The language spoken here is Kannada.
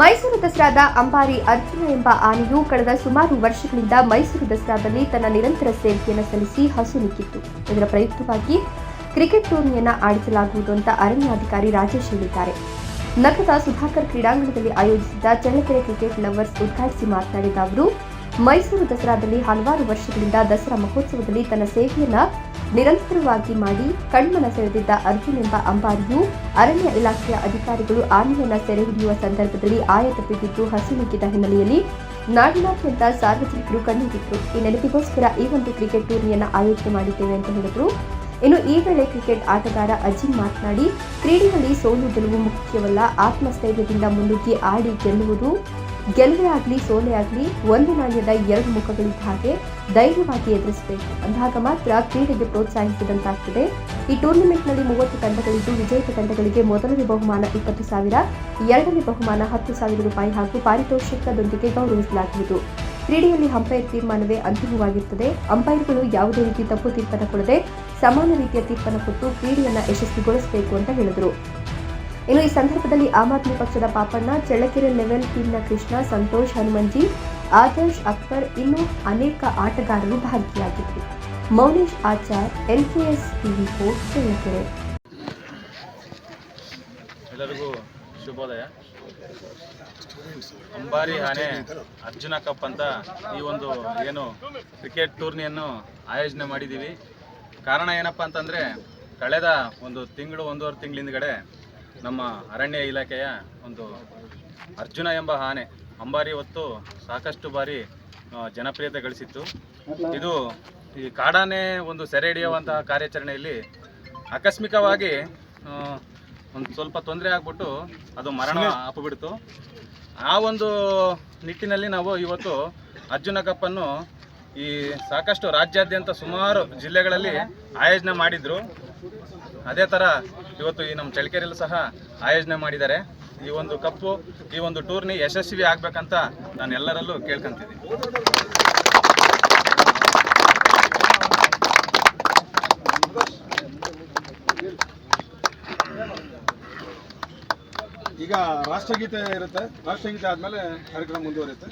ಮೈಸೂರು ದಸರಾದ ಅಂಬಾರಿ ಅರ್ಜುನ ಎಂಬ ಆನೆಯು ಕಳೆದ ಸುಮಾರು ವರ್ಷಗಳಿಂದ ಮೈಸೂರು ದಸರಾದಲ್ಲಿ ತನ್ನ ನಿರಂತರ ಸೇವೆಯನ್ನು ಸಲ್ಲಿಸಿ ಹಸು ನಿಕ್ಕಿತ್ತು ಇದರ ಪ್ರಯುಕ್ತವಾಗಿ ಕ್ರಿಕೆಟ್ ಟೂರ್ನಿಯನ್ನ ಆಡಿಸಲಾಗುವುದು ಅಂತ ಅರಣ್ಯಾಧಿಕಾರಿ ರಾಜೇಶ್ ಹೇಳಿದ್ದಾರೆ. ನಗರದ ಸುಧಾಕರ್ ಕ್ರೀಡಾಂಗಣದಲ್ಲಿ ಆಯೋಜಿಸಿದ್ದ ಚಳ್ಳಕೆರೆ ಕ್ರಿಕೆಟ್ ಲವರ್ಸ್ ಉದ್ಘಾಟಿಸಿ ಮಾತನಾಡಿದ ಅವರು, ಮೈಸೂರು ದಸರಾದಲ್ಲಿ ಹಲವಾರು ವರ್ಷಗಳಿಂದ ದಸರಾ ಮಹೋತ್ಸವದಲ್ಲಿ ತನ್ನ ಸೇವೆಯನ್ನ ನಿರಂತರವಾಗಿ ಮಾಡಿ ಕಣ್ಮನ ಸೆಳೆದಿದ್ದ ಅರ್ಜುನ್ ಎಂಬ ಅಂಬಾರಿಯು ಅರಣ್ಯ ಇಲಾಖೆಯ ಅಧಿಕಾರಿಗಳು ಆನೆಯನ್ನ ಸೆರೆ ಹಿಡಿಯುವ ಸಂದರ್ಭದಲ್ಲಿ ಆಯ ತಪ್ಪಿದ್ದು ಹಸು ನುಗ್ಗಿದ ಹಿನ್ನೆಲೆಯಲ್ಲಿ ನಾಡಿನಾದ್ಯಂತ ಸಾರ್ವಜನಿಕರು ಕಣ್ಣೀರಿಟ್ಟರು ಈ ನೆನಪಿಗೋಸ್ಕರ ಈ ಒಂದು ಕ್ರಿಕೆಟ್ ಟೂರ್ನಿಯನ್ನು ಆಯೋಜನೆ ಮಾಡಿದ್ದೇವೆ ಅಂತ ಹೇಳಿದರು. ಇನ್ನು ಈ ವೇಳೆ ಕ್ರಿಕೆಟ್ ಆಟಗಾರ ಅಜಿಂ ಮಾತನಾಡಿ, ಕ್ರೀಡೆಯಲ್ಲಿ ಸೋಲು ಗೆಲುವು ಮುಖ್ಯವಲ್ಲ, ಆತ್ಮಸ್ಥೈರ್ಯದಿಂದ ಮುನ್ನುಗ್ಗಿ ಆಡಿ ಗೆಲ್ಲುವುದು ಗೆಲುವೇ ಆಗಲಿ, ಸೋಲೆ ಆಗಲಿ, ಒಂದು ನಾಣ್ಯದ ಎರಡು ಮುಖಗಳಿದ್ದ ಹಾಗೆ ಧೈರ್ಯವಾಗಿ ಎದುರಿಸಬೇಕು. ಅಂದಾಗ ಮಾತ್ರ ಕ್ರೀಡೆಗೆ ಪ್ರೋತ್ಸಾಹಿಸಿದಂತಾಗ್ತದೆ. ಈ ಟೂರ್ನಿಮೆಂಟ್ನಲ್ಲಿ ಮೂವತ್ತು ತಂಡಗಳಿದ್ದು, ವಿಜೇತ ತಂಡಗಳಿಗೆ ಮೊದಲನೇ ಬಹುಮಾನ ಇಪ್ಪತ್ತು ಸಾವಿರ, ಎರಡನೇ ಬಹುಮಾನ ಹತ್ತು ಸಾವಿರ ರೂಪಾಯಿ ಹಾಗೂ ಪಾರಿತೋಷಿಕದೊಂದಿಗೆ ಗೌರವಿಸಲಾಗುವುದು. ಕ್ರೀಡೆಯಲ್ಲಿ ಅಂಪೈರ್ ತೀರ್ಮಾನವೇ ಅಂತಿಮವಾಗಿರುತ್ತದೆ ಅಂಪೈರ್ಗಳು ಯಾವುದೇ ರೀತಿ ತಪ್ಪು ತೀರ್ಪನ್ನು ಕೊಡದೆ ಸಮಾನ ರೀತಿಯ ತೀರ್ಪನ್ನು ಕೊಟ್ಟು ಕ್ರೀಡೆಯನ್ನು ಯಶಸ್ವಿಗೊಳಿಸಬೇಕು ಅಂತ ಹೇಳಿದರು. ಇನ್ನು ಈ ಸಂದರ್ಭದಲ್ಲಿ ಆಮ್ ಆದ್ಮಿ ಪಕ್ಷದ ಪಾಪಣ್ಣ, ಚಳ್ಳಕೆರೆ ಲೆವೆಲ್ ಟೀಮ್ನ ಕೃಷ್ಣ, ಸಂತೋಷ್, ಹನುಮಂಜಿ, ಆದರ್ಶ್, ಅಕ್ಬರ್ ಇನ್ನೂ ಅನೇಕ ಆಟಗಾರರು ಭಾಗಿಯಾಗಿದ್ದರು. Mounesh Achar LKS TV four Challakere. ಎಲ್ಲರಿಗೂ ಶುಭೋದಯ. ಅಂಬಾರಿ ಆನೆ ಅರ್ಜುನ ಕಪ್ ಅಂತ ಈ ಒಂದು ಏನು ಕ್ರಿಕೆಟ್ ಟೂರ್ನಿಯನ್ನು ಆಯೋಜನೆ ಮಾಡಿದ್ದೀವಿ ಕಾರಣ ಏನಪ್ಪ ಅಂತಂದರೆ, ಕಳೆದ ಒಂದು ತಿಂಗಳು, ಒಂದೂವರೆ ತಿಂಗಳ ಹಿಂದ್ಗಡೆ ನಮ್ಮ ಅರಣ್ಯ ಇಲಾಖೆಯ ಒಂದು ಅರ್ಜುನ ಎಂಬ ಆನೆ ಅಂಬಾರಿ ಹೊತ್ತು ಸಾಕಷ್ಟು ಬಾರಿ ಜನಪ್ರಿಯತೆ ಗಳಿಸಿತ್ತು ಇದು ಈ ಕಾಡಾನೆ ಒಂದು ಸೆರೆ ಹಿಡಿಯುವಂತಹ ಕಾರ್ಯಾಚರಣೆಯಲ್ಲಿ ಆಕಸ್ಮಿಕವಾಗಿ ಒಂದು ಸ್ವಲ್ಪ ತೊಂದರೆ ಆಗ್ಬಿಟ್ಟು ಅದು ಮರಣ ಹಾಪುಬಿಡ್ತು. ಆ ಒಂದು ನಿಟ್ಟಿನಲ್ಲಿ ನಾವು ಇವತ್ತು ಅರ್ಜುನ ಕಪ್ಪನ್ನು ಈ ಸಾಕಷ್ಟು ರಾಜ್ಯಾದ್ಯಂತ ಸುಮಾರು ಜಿಲ್ಲೆಗಳಲ್ಲಿ ಆಯೋಜನೆ ಮಾಡಿದ್ರು. ಅದೇ ಥರ ಇವತ್ತು ಈ ನಮ್ಮ ಚಳ್ಳಕೆರೆಯಲ್ಲೂ ಸಹ ಆಯೋಜನೆ ಮಾಡಿದ್ದಾರೆ. ಈ ಒಂದು ಕಪ್ಪು, ಈ ಒಂದು ಟೂರ್ನಿ ಯಶಸ್ವಿ ಆಗ್ಬೇಕಂತ ನಾನು ಎಲ್ಲರಲ್ಲೂ ಕೇಳ್ಕೊಂತಿದ್ದೀನಿ. ಈಗ ರಾಷ್ಟ್ರಗೀತೆ ಇರುತ್ತೆ. ರಾಷ್ಟ್ರಗೀತೆ ಆದಮೇಲೆ ಕಾರ್ಯಕ್ರಮ ಮುಂದುವರಿಯುತ್ತೆ.